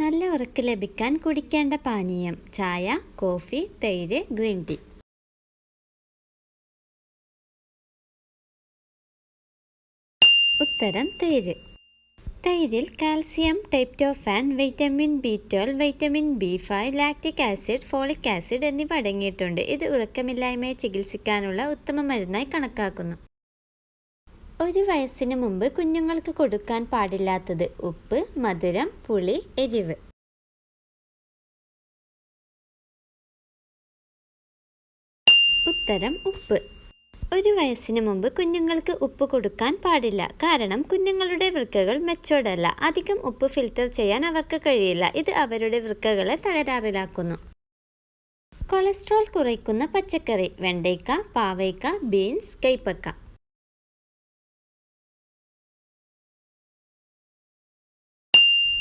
നല്ല ഉറക്ക് ലഭിക്കാൻ കുടിക്കേണ്ട പാനീയം ചായ കോഫി തൈര് ഗ്രീൻ ടീ. ഉത്തരം തൈര്. തൈരിൽ calcium tryptophan vitamin B twelve vitamin B five lactic acid folic acid എന്നിവ അടങ്ങിയിട്ടുണ്ട്. ഇത് ഉറക്കമില്ലായ്മയെ ചികിത്സിക്കാനുള്ള ഉത്തമ മരുന്നായി കണക്കാക്കുന്നു. ഒരു വയസ്സിന് മുമ്പ് കുഞ്ഞുങ്ങൾക്ക് കൊടുക്കാൻ പാടില്ലാത്തത് ഉപ്പ് മധുരം പുളി എരിവ്. ഉത്തരം ഉപ്പ്. ഒരു വയസ്സിന് മുമ്പ് കുഞ്ഞുങ്ങൾക്ക് ഉപ്പ് കൊടുക്കാൻ പാടില്ല. കാരണം കുഞ്ഞുങ്ങളുടെ വൃക്കകൾ മെച്ചോടല്ല. അധികം ഉപ്പ് ഫിൽറ്റർ ചെയ്യാൻ അവർക്ക് കഴിയില്ല. ഇത് അവരുടെ വൃക്കകളെ തകരാറിലാക്കുന്നു. കൊളസ്ട്രോൾ കുറയ്ക്കുന്ന പച്ചക്കറി വെണ്ടയ്ക്ക പാവയ്ക്ക ബീൻസ് കൈപ്പക്ക.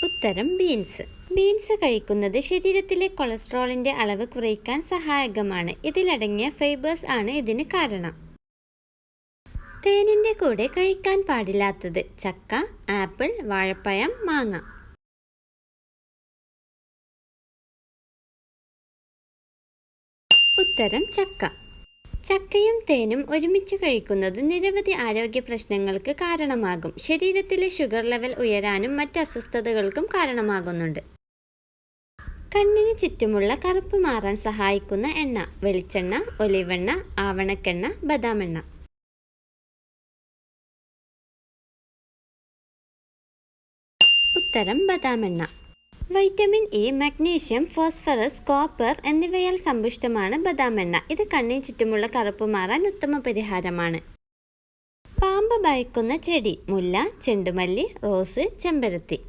ഉത്തരം ബീൻസ്. ബീൻസ് കഴിക്കുന്നത് ശരീരത്തിലെ കൊളസ്ട്രോളിന്റെ അളവ് കുറയ്ക്കാൻ സഹായകമാണ്. ഇതിലടങ്ങിയ ഫൈബേഴ്സ് ആണ് ഇതിന് കാരണം. തേനിന്റെ കൂടെ കഴിക്കാൻ പാടില്ലാത്തത് ചക്ക ആപ്പിൾ വാഴപ്പഴം മാങ്ങ. ഉത്തരം ചക്ക. ചക്കയും തേനും ഒരുമിച്ച് കഴിക്കുന്നത് നിരവധി ആരോഗ്യ പ്രശ്നങ്ങൾക്ക് കാരണമാകും. ശരീരത്തിലെ ഷുഗർ ലെവൽ ഉയരാനും മറ്റ് അസ്വസ്ഥതകൾക്കും കാരണമാകുന്നുണ്ട്. കണ്ണിന് ചുറ്റുമുള്ള കറുപ്പ് മാറാൻ സഹായിക്കുന്ന എണ്ണ വെളിച്ചെണ്ണ ഒലിവെണ്ണ ആവണക്കെണ്ണ ബദാം എണ്ണ ഉത്തരം ബദാമെണ്ണ. Vitamin E magnesium phosphorus copper എന്നിവയാൽ സമ്പുഷ്ടമാണ് ബദാം എണ്ണ. ഇത് കണ്ണിന് ചുറ്റുമുള്ള കറുപ്പ് മാറാൻ ഉത്തമ പരിഹാരമാണ്. പാമ്പ് ഭയക്കുന്ന ചെടി മുല്ല ചെണ്ടുമല്ലി റോസ് ചെമ്പരത്തി.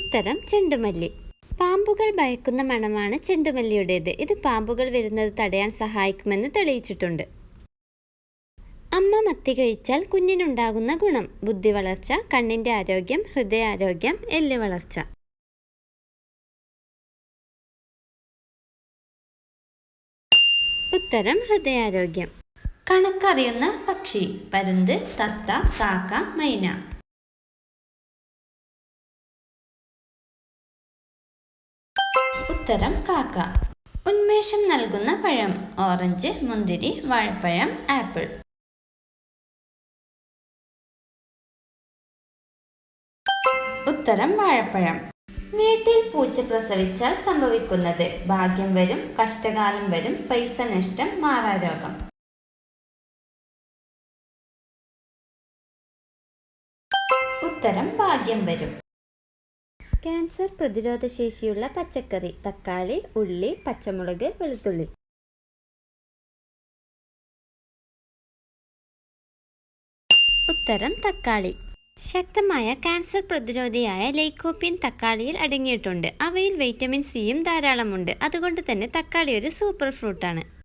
ഉത്തരം ചെണ്ടുമല്ലി. പാമ്പുകൾ ഭയക്കുന്ന മണമാണ് ചെണ്ടുമല്ലിയുടേത്. ഇത് പാമ്പുകൾ വരുന്നത് തടയാൻ സഹായിക്കുമെന്ന് തെളിയിച്ചിട്ടുണ്ട്. അമ്മ മത്തി കഴിച്ചാൽ കുഞ്ഞിനുണ്ടാകുന്ന ഗുണം. ബുദ്ധി വളർച്ച കണ്ണിന്റെ ആരോഗ്യം ഹൃദയാരോഗ്യം എല്ല് വളർച്ച. ഉത്തരം ഹൃദയാരോഗ്യം. കണക്കറിയുന്ന പക്ഷി. പരുന്ത് തത്ത കാക്ക മൈന. ഉത്തരം കാക്ക. ഉന്മേഷം നൽകുന്ന പഴം. ഓറഞ്ച് മുന്തിരി വാഴപ്പഴം ആപ്പിൾ. ഉത്തരം വാഴപ്പഴം. വീട്ടിൽ പൂച്ച പ്രസവിച്ചാൽ സംഭവിക്കുന്നത് ഭാഗ്യം വരും കഷ്ടകാലം വരും പൈസ നഷ്ടം മാറാരോഗം. ഉത്തരം ഭാഗ്യം വരും. ക്യാൻസർ പ്രതിരോധ ശേഷിയുള്ള പച്ചക്കറി തക്കാളി ഉള്ളി പച്ചമുളക് വെളുത്തുള്ളി. ഉത്തരം തക്കാളി. ശക്തമായ ക്യാൻസർ പ്രതിരോധിയായ ലൈക്കോപ്യൻ തക്കാളിയിൽ അടങ്ങിയിട്ടുണ്ട്. അവയിൽ വൈറ്റമിൻ സിയും ധാരാളമുണ്ട്. അതുകൊണ്ട് തന്നെ തക്കാളി ഒരു സൂപ്പർ ഫ്രൂട്ടാണ്